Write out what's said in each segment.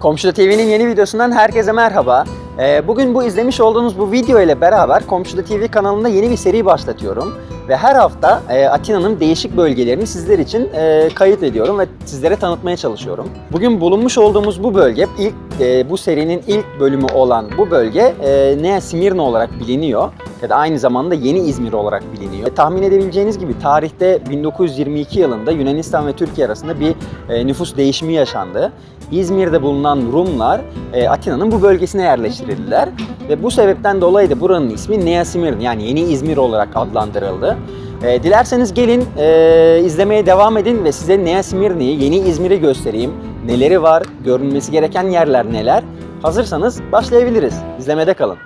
Komşuda TV'nin yeni videosundan herkese merhaba. Ee, Bugün bu izlemiş olduğunuz bu video ile beraber Komşuda TV kanalında yeni bir seri başlatıyorum. Ve her hafta e, Atina'nın değişik bölgelerini sizler için e, kayıt ediyorum ve sizlere tanıtmaya çalışıyorum. Bugün bulunmuş olduğumuz bu bölge, ilk e, bu serinin ilk bölümü olan bu bölge e, Nea Simirna olarak biliniyor. Ya da aynı zamanda Yeni İzmir olarak biliniyor. E, tahmin edebileceğiniz gibi tarihte 1922 yılında Yunanistan ve Türkiye arasında bir e, nüfus değişimi yaşandı. İzmir'de bulunan Rumlar e, Atina'nın bu bölgesine yerleştirildiler ve bu sebepten dolayı da buranın ismi Nea Simirna yani Yeni İzmir olarak adlandırıldı. E, dilerseniz gelin e, izlemeye devam edin ve size Nea Simirna'yı, Yeni İzmir'i göstereyim. Neleri var, görünmesi gereken yerler neler. Hazırsanız başlayabiliriz. İzlemede kalın.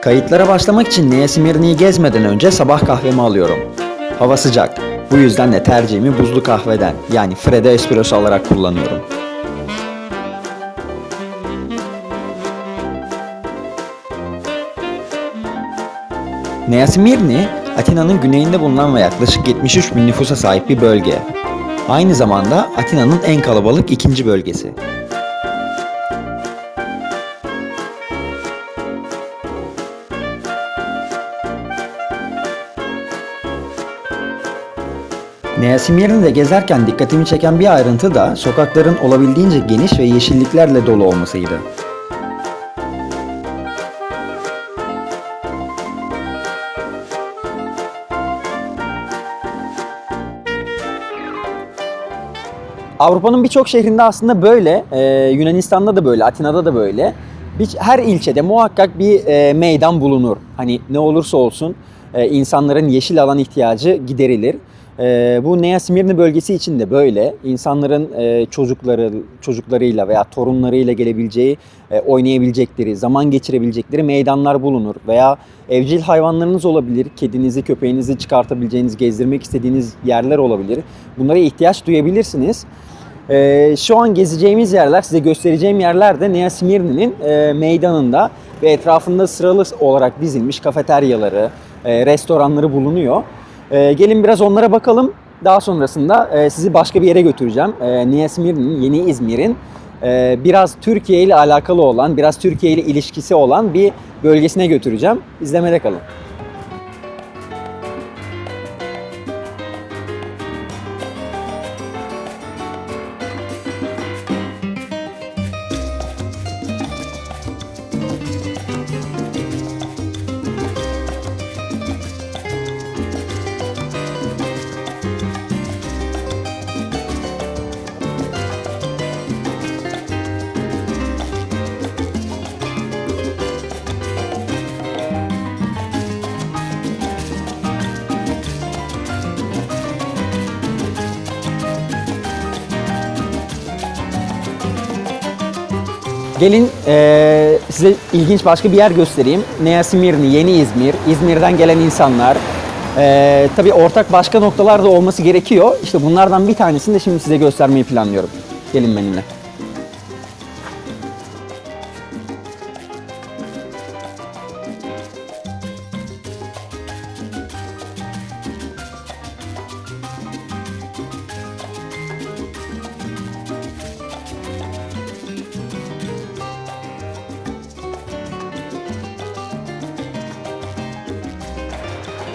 Kayıtlara başlamak için Nea Simirni'yi gezmeden önce sabah kahvemi alıyorum. Hava sıcak. Bu yüzden de tercihimi buzlu kahveden yani Freddo Espresso alarak kullanıyorum. Nea Simirni, Atina'nın güneyinde bulunan ve yaklaşık 73 bin nüfusa sahip bir bölge. Aynı zamanda Atina'nın en kalabalık ikinci bölgesi. Nea Simirni'de gezerken dikkatimi çeken bir ayrıntı da sokakların olabildiğince geniş ve yeşilliklerle dolu olmasıydı. Avrupa'nın birçok şehrinde aslında böyle, Ee, Yunanistan'da da böyle, Atina'da da böyle. Her ilçede muhakkak bir e, meydan bulunur. Hani ne olursa olsun e, insanların yeşil alan ihtiyacı giderilir. E, bu Nea Simirni bölgesi için de böyle. İnsanların e, çocukları çocuklarıyla veya torunlarıyla gelebileceği, e, oynayabilecekleri, zaman geçirebilecekleri meydanlar bulunur. Veya evcil hayvanlarınız olabilir. Kedinizi, köpeğinizi çıkartabileceğiniz, gezdirmek istediğiniz yerler olabilir. Bunlara ihtiyaç duyabilirsiniz. Ee, şu an gezeceğimiz yerler, size göstereceğim yerler de Nea Simirni'nin e, meydanında ve etrafında sıralı olarak dizilmiş kafeteryaları, e, restoranları bulunuyor. E, gelin biraz onlara bakalım. Daha sonrasında e, sizi başka bir yere götüreceğim. E, Nea Simirni'nin, Yeni İzmir'in e, biraz Türkiye ile alakalı olan, biraz Türkiye ile ilişkisi olan bir bölgesine götüreceğim. İzlemede kalın. Gelin eee, size ilginç başka bir yer göstereyim. Nea Simirni, Yeni İzmir, İzmir'den gelen insanlar. Eee tabii ortak başka noktalar da olması gerekiyor. İşte bunlardan bir tanesini de şimdi size göstermeyi planlıyorum. Gelin benimle.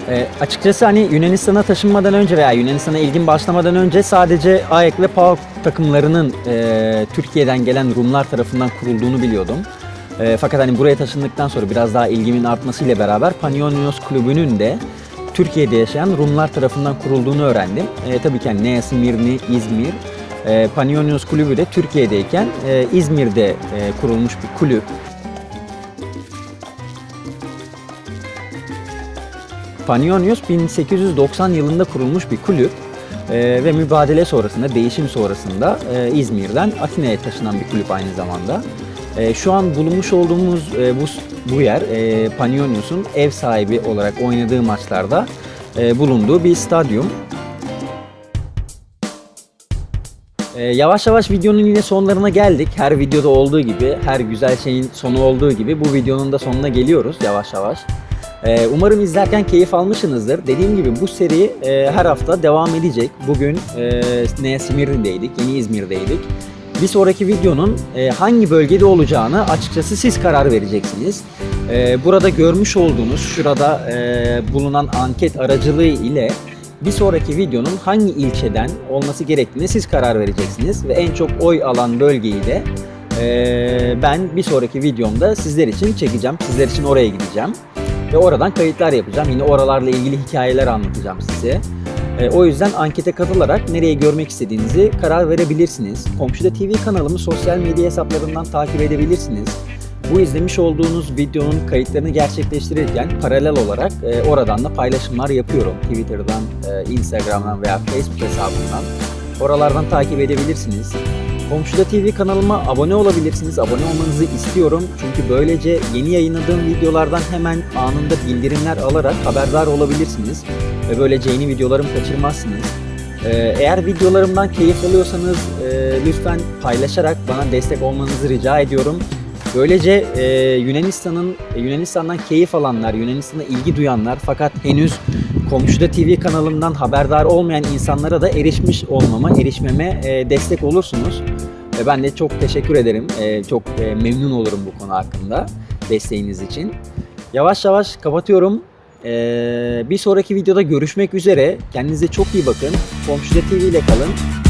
E, açıkçası hani Yunanistan'a taşınmadan önce veya Yunanistan'a ilgin başlamadan önce sadece AEK ve PAOK takımlarının e, Türkiye'den gelen Rumlar tarafından kurulduğunu biliyordum. E, fakat hani buraya taşındıktan sonra biraz daha ilgimin artmasıyla beraber Panionios Kulübü'nün de Türkiye'de yaşayan Rumlar tarafından kurulduğunu öğrendim. E, tabii ki hani Nea Simirni, İzmir, e, Panionios Kulübü de Türkiye'deyken e, İzmir'de e, kurulmuş bir kulüp. Panionios 1890 yılında kurulmuş bir kulüp Ee, ve mübadele sonrasında, değişim sonrasında e, İzmir'den Atina'ya taşınan bir kulüp aynı zamanda. E, şu an bulunmuş olduğumuz e, bu bu yer e, Panionios'un ev sahibi olarak oynadığı maçlarda e, bulunduğu bir stadyum. Ee, yavaş yavaş videonun yine sonlarına geldik. Her videoda olduğu gibi, her güzel şeyin sonu olduğu gibi bu videonun da sonuna geliyoruz yavaş yavaş. Ee, umarım izlerken keyif almışsınızdır. Dediğim gibi bu seri e, her hafta devam edecek. Bugün e, ne Simirni'deydik, Yeni İzmir'deydik. Bir sonraki videonun e, hangi bölgede olacağını açıkçası siz karar vereceksiniz. E, burada görmüş olduğunuz şurada bulunan anket aracılığı ile bir sonraki videonun hangi ilçeden olması gerektiğini siz karar vereceksiniz ve en çok oy alan bölgeyi de ben bir sonraki videomda sizler için çekeceğim. Sizler için oraya gideceğim ve oradan kayıtlar yapacağım. Yine oralarla ilgili hikayeler anlatacağım size. E, o yüzden ankete katılarak nereye görmek istediğinizi karar verebilirsiniz. Komşuda TV kanalımı sosyal medya hesaplarından takip edebilirsiniz. Bu izlemiş olduğunuz videonun kayıtlarını gerçekleştirirken paralel olarak e, oradan da paylaşımlar yapıyorum. Twitter'dan, e, Instagram'dan veya Facebook hesabından. Oralardan takip edebilirsiniz. Komşuda TV kanalıma abone olabilirsiniz. Abone olmanızı istiyorum. Çünkü böylece yeni yayınladığım videolardan hemen anında bildirimler alarak haberdar olabilirsiniz. Ve böylece yeni videolarımı kaçırmazsınız. Ee, Eğer videolarımdan keyif alıyorsanız e, lütfen paylaşarak bana destek olmanızı rica ediyorum. Böylece e, Yunanistan'ın e, Yunanistan'dan keyif alanlar, Yunanistan'a ilgi duyanlar fakat henüz Komşuda TV kanalımdan haberdar olmayan insanlara da erişmiş olmama, erişmeme e, destek olursunuz. Ve ben de çok teşekkür ederim. E, çok e, memnun olurum bu konu hakkında desteğiniz için. Yavaş yavaş kapatıyorum. E, bir sonraki videoda görüşmek üzere. Kendinize çok iyi bakın. Komşuda TV ile kalın.